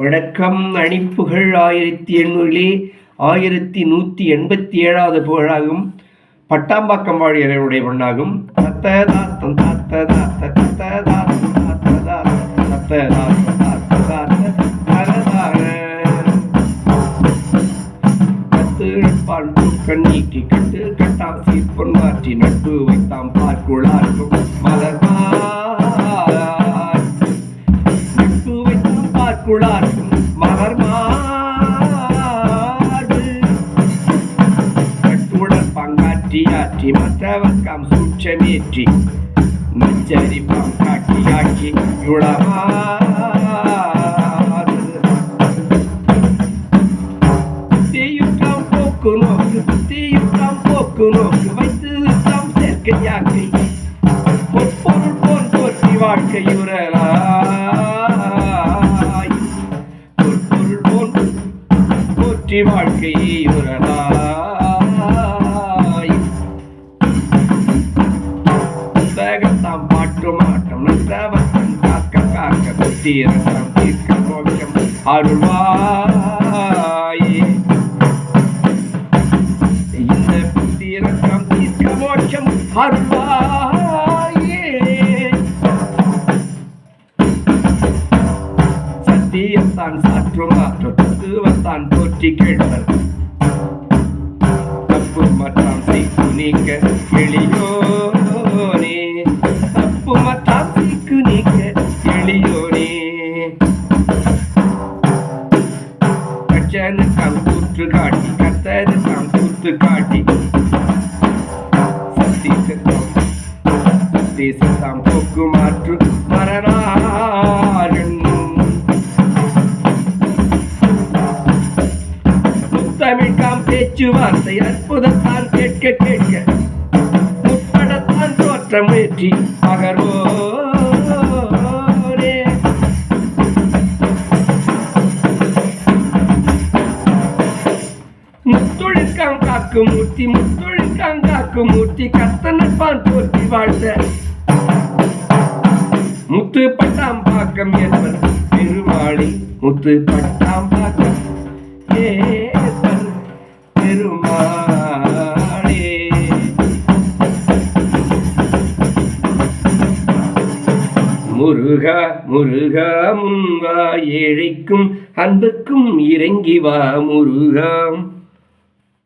வணக்கம். அணிப்புகள் ஆயிரத்தி எண்ணூறிலே ஆயிரத்தி நூற்றி எண்பத்தி ஏழாவது புகழாகும். பட்டாம்பாக்கம் வாழியருடைய மண்ணாகும். தத்த தாத்தம் தாத்த தாத்த தத்த தாத்தம் தாத்த தாத்த தத்த தாத்தம் தாத்த பார்க்குள்ளார் பங்காற்றி ஆற்றி மற்றவர்க்காம் சூட்சமேற்றி நச்சரிப்பாம் காட்டி ஆக்கி யுளமாறு போக்கு நோக்கு தீயுற்றாம் போக்கு நோக்கு வைத்து தாம் சேர்க்கையாக்கை பொற்பொருள் போல் தோற்றி வாழ்க்கையுறலாய் பொற்பொருள் போல் தோற்றி வாழ்க்கையுறலாய் புத்தகத்தாம் பாட்டு மாட்டம் நன்றவன் காக்க காக்க புத்தீரகம் தீர்க்க மோட்சம் அருள்வாயே. இந்த புத்தீரகம் தீர்க்க மோட்சம் அருள்வாயே. சத்தியத்தான் சாற்று மாற்று தத்துவத்தான் போற்றி கேட்பர் தப்பு மற்றாம் சீக்கு நீக்க எளிய கச்சனுக்காம் கூற்று காட்டி கத்தனுக்காம் கூற்று காட்டி சக்தி சித்தம் சக்தி சித்தம் போக்கு மாற்று மரணாரன் முத்தமிழ்காம் பேச்சுவார்த்தை அற்புதத்தான் கேட்க கேட்க முற்படத்தான் தோற்றம் ஏற்றி பகர்வோரே முத்தொழிற்காம் காக்கு மூர்த்தி முத்தொழிற்காம் காக்கு மூர்த்தி கத்தனப்பான் போற்றி வாழ்த்த முத்து பட்டாம் பாக்கம் என்பர் பெருமாளி முத்து பட்டாம் பாக்கம் ஏற்பர் பெருமாளே. முருகா முருகா முன்வா ஏழைக்கும் அன்புக்கும் இறங்கி வா முருகாம்.